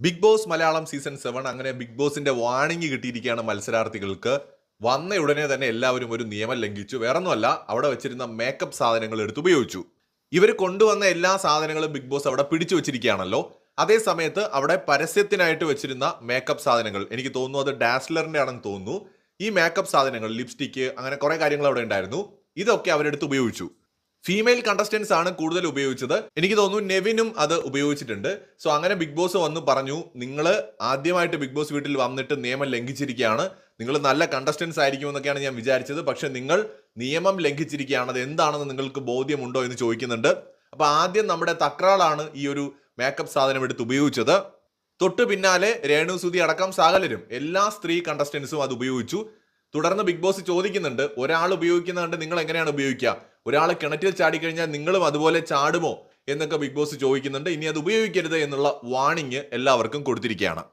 Bigg Boss Malayalam season seven അങ്ങനെ Bigg ബോസിന്റെ warning കിട്ടിയിരിക്കുകയാണ് മത്സരാർത്ഥികൾക്ക്. വന്ന ഉടനെ തന്നെ എല്ലാവരും ഒരു നിയമം ലംഘിച്ചു. വേറൊന്നുമല്ല അവിടെ വെച്ചിരുന്ന മേക്കപ്പ് സാധനങ്ങൾ എടുത്ത് ഉപയോഗിച്ചു. ഇവർ കൊണ്ടുവന്ന എല്ലാ സാധനങ്ങളും ബിഗ് ബോസ് അവിടെ പിടിച്ചു വെച്ചിരിക്കുകയാണല്ലോ. അതേ സമയത്ത് അവിടെ പരസ്യത്തിനായിട്ട് വെച്ചിരുന്ന മേക്കപ്പ് സാധനങ്ങൾ. എനിക്ക് തോന്നുന്നു അത് ഡാസ്ലറിന്റെ ആണെന്ന് തോന്നുന്നു. ഈ മേക്കപ്പ് സാധനങ്ങൾ ലിപ്സ്റ്റിക്ക് അങ്ങനെ കുറെ കാര്യങ്ങൾ അവിടെ ഉണ്ടായിരുന്നു. ഇതൊക്കെ അവരെടുത്ത് ഉപയോഗിച്ചു. ഫീമെയിൽ കണ്ടസ്റ്റൻസ് ആണ് കൂടുതൽ ഉപയോഗിച്ചത്. എനിക്ക് തോന്നുന്നു നെവിനും അത് ഉപയോഗിച്ചിട്ടുണ്ട്. സോ അങ്ങനെ ബിഗ് ബോസ് വന്ന് പറഞ്ഞു നിങ്ങൾ ആദ്യമായിട്ട് ബിഗ് ബോസ് വീട്ടിൽ വന്നിട്ട് നിയമം ലംഘിച്ചിരിക്കുകയാണ്. നിങ്ങൾ നല്ല കണ്ടസ്റ്റൻസ് ആയിരിക്കും എന്നൊക്കെയാണ് ഞാൻ വിചാരിച്ചത്. പക്ഷെ നിങ്ങൾ നിയമം ലംഘിച്ചിരിക്കുകയാണ്. അത് എന്താണെന്ന് നിങ്ങൾക്ക് ബോധ്യമുണ്ടോ എന്ന് ചോദിക്കുന്നുണ്ട്. അപ്പൊ ആദ്യം നമ്മുടെ തക്രാളാണ് ഈ ഒരു മേക്കപ്പ് സാധനം എടുത്ത് ഉപയോഗിച്ചത്. തൊട്ടു പിന്നാലെ രേണു സുതി അടക്കം സകലരും എല്ലാ സ്ത്രീ കണ്ടസ്റ്റൻസും അത് ഉപയോഗിച്ചു. തുടർന്ന് ബിഗ് ബോസ് ചോദിക്കുന്നുണ്ട് ഒരാൾ ഉപയോഗിക്കുന്ന കണ്ട് നിങ്ങൾ എങ്ങനെയാണ് ഉപയോഗിക്കുക? ഒരാൾ കിണറ്റിൽ ചാടിക്കഴിഞ്ഞാൽ നിങ്ങളും അതുപോലെ ചാടുമോ എന്നൊക്കെ ബിഗ് ബോസ് ചോദിക്കുന്നുണ്ട്. ഇനി അത് ഉപയോഗിക്കരുത് എന്നുള്ള വാണിങ് എല്ലാവർക്കും കൊടുത്തിരിക്കുകയാണ്.